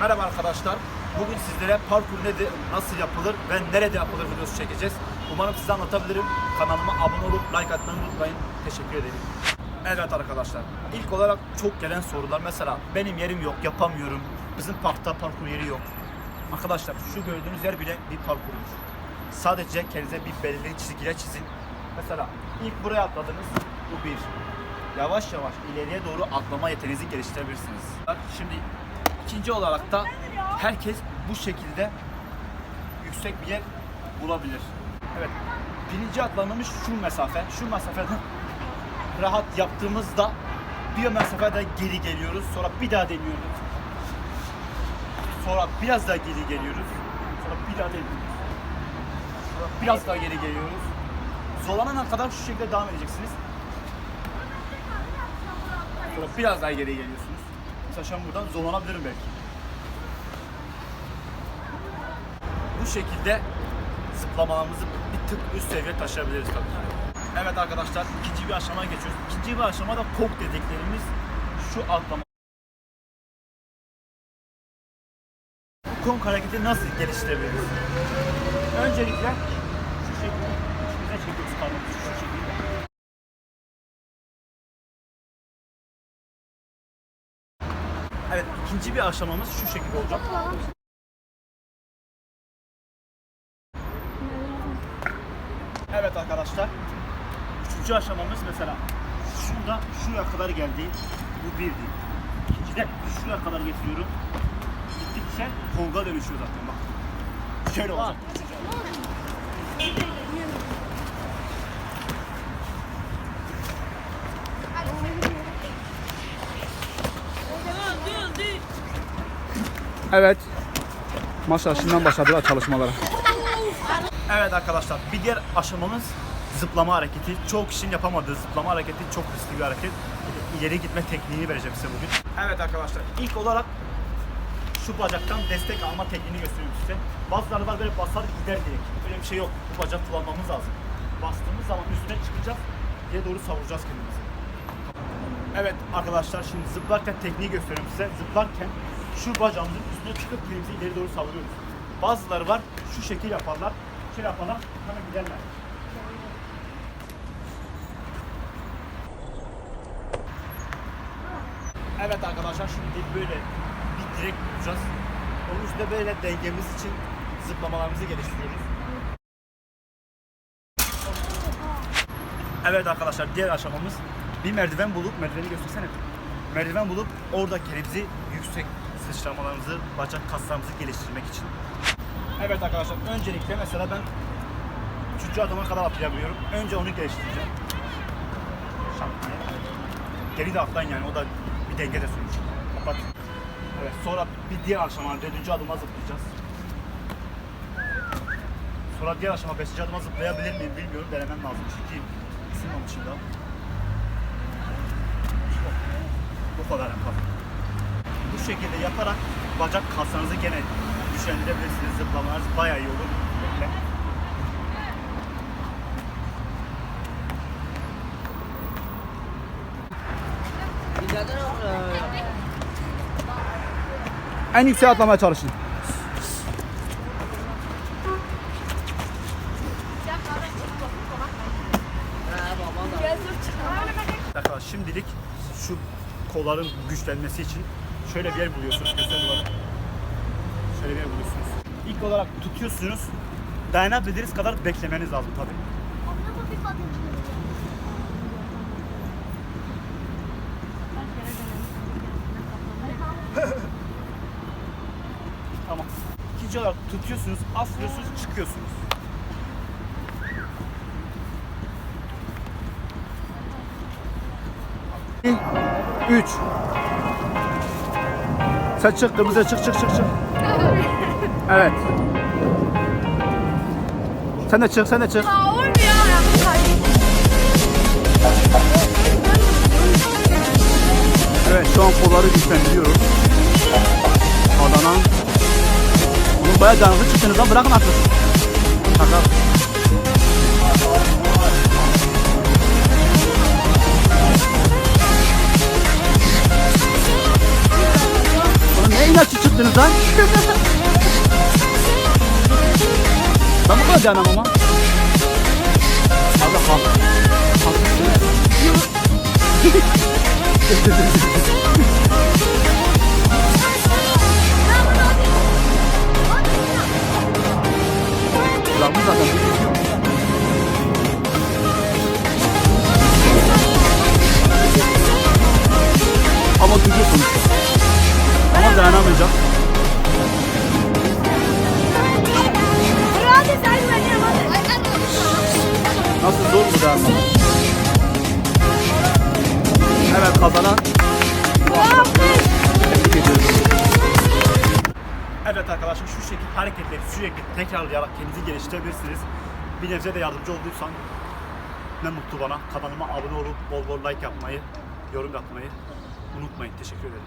Merhaba arkadaşlar. Bugün sizlere parkur nedir, nasıl yapılır ve nerede yapılır videosu çekeceğiz. Umarım size anlatabilirim. Kanalıma abone olup like atmayı unutmayın. Teşekkür ederim. Evet arkadaşlar. İlk olarak çok gelen sorular mesela benim yerim yok, yapamıyorum. Bizim parkta parkur yeri yok. Arkadaşlar şu gördüğünüz yer bile bir parkurdur. Sadece kendinize bir belirli çizgiler çizin. Mesela ilk buraya atladınız. Bu bir. Yavaş yavaş ileriye doğru atlama yeteneğinizi geliştirebilirsiniz. Şimdi ikinci olarak da herkes bu şekilde yüksek bir yer bulabilir. Evet. Birinci atlamamız şu mesafe. Şu mesafeden rahat yaptığımızda bir mesafede geri geliyoruz. Sonra bir daha deniyoruz. Sonra biraz daha geri geliyoruz. Sonra bir daha deniyoruz. Sonra biraz daha geri geliyoruz. Zorlanana kadar şu şekilde devam edeceksiniz. Sonra biraz daha geri geliyorsunuz. Mesela şu an buradan zorlanabilirim belki. Bu şekilde zıplamalarımızı bir tık üst seviye taşıyabiliriz tabii. Evet arkadaşlar ikinci bir aşamaya geçiyoruz. İkinci bir aşamada kok dediklerimiz şu atlama. Bu konk hareketi nasıl geliştirebiliriz? Öncelikle şu şekilde ikinci bir aşamamız şu şekilde olacak. Evet arkadaşlar. Üçüncü aşamamız mesela şurada şuraya kadar geldi. Bu birdi. İkincide şuraya kadar getiriyorum. Gittikçe konga dönüşüyor zaten bak. Şöyle olacak. Evet. Maşallah şimdiden başladılar çalışmalara. Evet arkadaşlar bir diğer aşamamız zıplama hareketi. Çoğu kişinin yapamadığı zıplama hareketi çok riskli bir hareket. İleri gitme tekniğini vereceğim size bugün. Evet arkadaşlar ilk olarak şu bacaktan destek alma tekniğini gösteriyorum size. Bazıları var böyle basar gider direkt. Böyle bir şey yok. Bu bacak kullanmamız lazım. Bastığımız zaman üstüne çıkacağız. Diye doğru savuracağız kendimizi. Evet arkadaşlar şimdi zıplarken tekniği gösteriyorum size. Zıplarken şu bacağımızın üstüne çıkıp kendimizi ileri doğru savuruyoruz. Bazıları var şu şekil yaparlar. Şöyle yaparlar hemen giderler. Evet arkadaşlar şimdi böyle bir direk tutacağız. Onun üstünde böyle dengemiz için zıplamalarımızı geliştiriyoruz. Evet arkadaşlar diğer aşamamız bir merdiven bulup merdiveni göstersene. Merdiven bulup orada kendimizi yüksek sıçramalarımızı, bacak kaslarımızı geliştirmek için. Evet arkadaşlar öncelikle mesela ben üçüncü adıma kadar atlayabiliyorum. Önce onu geliştireceğim. Diye. Geri de atlayın yani o da bir denge de sonuç. Kapat. Evet sonra bir diğer aşama dördüncü adıma zıplayacağız. Sonra diğer aşama beşinci adıma zıplayabilir miyim bilmiyorum denemem lazım çünkü ısınmamışım daha. Bu kadar yapalım. Bu şekilde yaparak bacak kaslarınızı gene güçlendirebilirsiniz. Zıplamanız bayağı iyi olur. Bekle. En yükseğe atlamaya çalışın. Şimdilik şu kolların güçlenmesi için şöyle bir yer buluyorsunuz. Göster duvarı. Şöyle bir yer buluyorsunuz. İlk olarak tutuyorsunuz. Dayanabildiğiniz kadar beklemeniz lazım tabii. Tamam. İkinci olarak tutuyorsunuz, aslıyorsunuz, çıkıyorsunuz. Üç. Sen çık kırmızıya çık çık çık çık. Evet. Sen de çık sen de çık. Evet şu an kolları güçlendiriyoruz. Adanan. Oğlum bayağı canlı çıktınız lan bırakın artık. Şaka. Çıktınız lan? ben bu kadar dayanamam ama. Abi ha. Lan bu zaten. Ama tutuyor sonuçta. Ama dayanamayacak. bu derman. Hemen kazanan Tebrik ediyoruz. Evet arkadaşlar şu şekilde hareketleri sürekli tekrarlayarak kendinizi geliştirebilirsiniz. Bir nebze de yardımcı olduysam ne mutlu bana. Kanalıma abone olup bol bol like yapmayı, yorum yapmayı unutmayın. Teşekkür ederim.